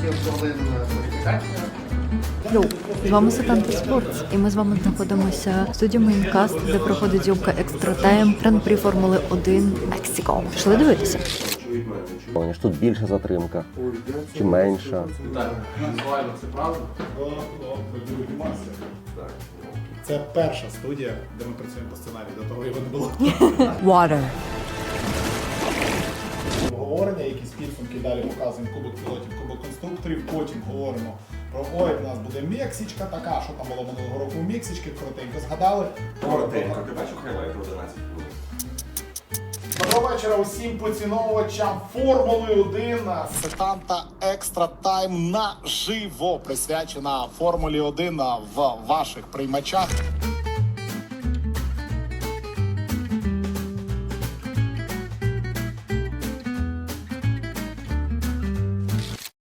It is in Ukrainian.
7 хвилин кваліфікація. Йоу, з вами Сатанта Спортс, і ми з вами знаходимося в студії Майнкаст, де проходить зйомка екстра тайм Гран-прі Формули 1 Мексико. Пішли дивитися. Ніж тут більша затримка чи менша. Це перша студія, де ми працюємо по сценарію, до того його не було. Water. Обговорення, якісь підсумки далі показуємо кубок пілотів, кубок конструкторів. Потім говоримо про ой, в нас буде Мексичка така, що там було минулого року у Мексички, коротенько згадали. Коротенько, ти бачив хайлайт 11 хвилин? Доброго вечора усім поціновувачам Формули 1. Сетанта Екстра Тайм наживо присвячена Формулі 1 в ваших приймачах.